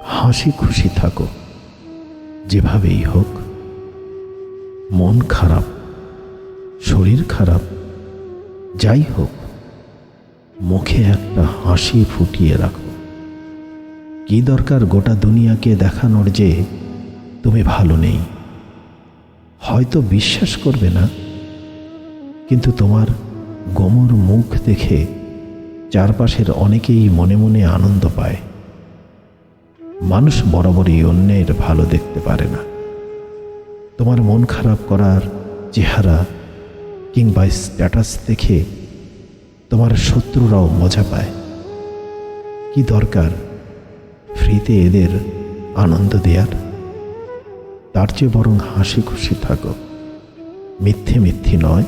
হাসি খুশি থাকো, যেভাবেই হোক। মন খারাপ, শরীর খারাপ, যাই হোক, মুখে একটা হাসি ফুটিয়ে রাখো। কি দরকার গোটা দুনিয়াকে দেখানোর যে তুমি ভালো নেই? হয়তো বিশ্বাস করবে না, কিন্তু তোমার গোমর মুখ দেখে চারপাশের অনেকেই মনে মনে আনন্দ পায়। মানুষ বরাবরই অন্যের ভালো দেখতে পারে না। তোমার মন খারাপ করার চেহারা কিংবা স্ট্যাটাস দেখে তোমার শত্রুরাও মজা পায়। কি দরকার ফ্রিতে এদের আনন্দ দেওয়ার তার চেয়ে বরং হাসি খুশি থাকো। মিথ্যে মিথ্যে নয়,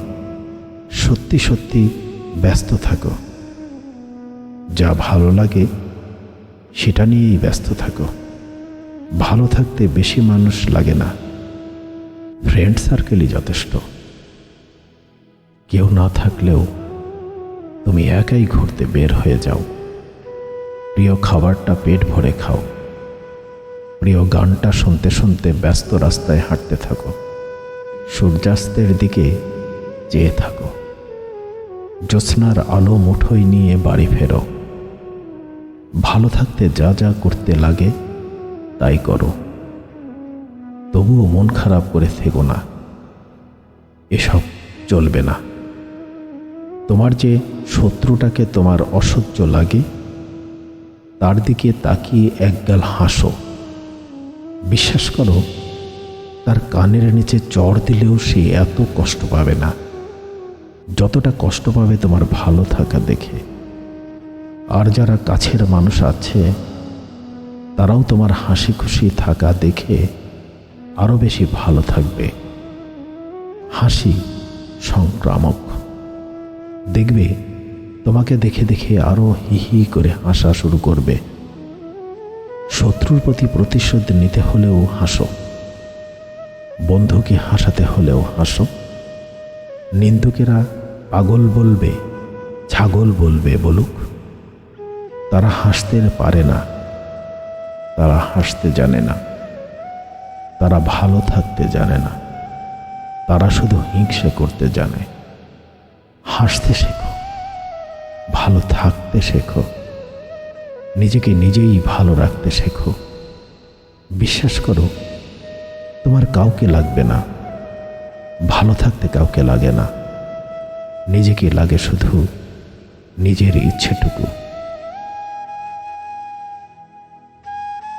সত্যি সত্যি ব্যস্ত থাকো। যা ভালো লাগে সেটা নিয়েই ব্যস্ত থাকো। ভালো থাকতে বেশি মানুষ লাগে না। ফ্রেন্ড সার্কেলই যথেষ্ট। কেউ না থাকলেও তুমি একাই ঘুরতে বের হয়ে যাও। প্রিয় খাবারটা পেট ভরে খাও। প্রিয় গানটা শুনতে শুনতে ব্যস্ত রাস্তায় হাঁটতে থাকো। সূর্যাস্তের দিকে চেয়ে থাকো। জ্যোৎস্নার আলো মুঠোয় নিয়ে বাড়ি ফেরো। ভালো থাকতে যা যা করতে লাগে, তাই করো। তবুও মন খারাপ করে থেকো না। এসব চলবে না। তোমার যে শত্রুটাকে তোমার অসহ্য লাগে, তার দিকে তাকিয়ে একগাল হাসো। বিশ্বাস করো, তার কানের নিচে চড় দিলেও সে এত কষ্ট পাবে না। যতটা কষ্ট পাবে তোমার ভালো থাকা দেখে। আর যারা কাছের মানুষ আছে, তারাও তোমার হাসি খুশি থাকা দেখে আরও বেশি ভালো থাকবে। হাসি সংক্রামক। দেখবে, তোমাকে দেখে দেখে আরও হি হি করে হাসা শুরু করবে। শত্রুর প্রতি প্রতিশোধ নিতে হলেও হাসো। বন্ধুকে হাসাতে হলেও হাসো। নিন্দুকেরা পাগল বলবে, ছাগল বলবে বলুক। তারা হাসতে পারে না। তারা হাসতে জানে না। তারা ভালো থাকতে জানে না। তারা শুধু হিংসে করতে জানে। হাসতে শেখো। ভালো থাকতে শেখো। নিজেকে নিজেই ভালো রাখতে শেখো। বিশ্বাস করো, তোমার কাউকে লাগবে না। ভালো থাকতে কাউকে লাগে না। নিজেকে লাগে শুধু নিজের ইচ্ছেটুকু।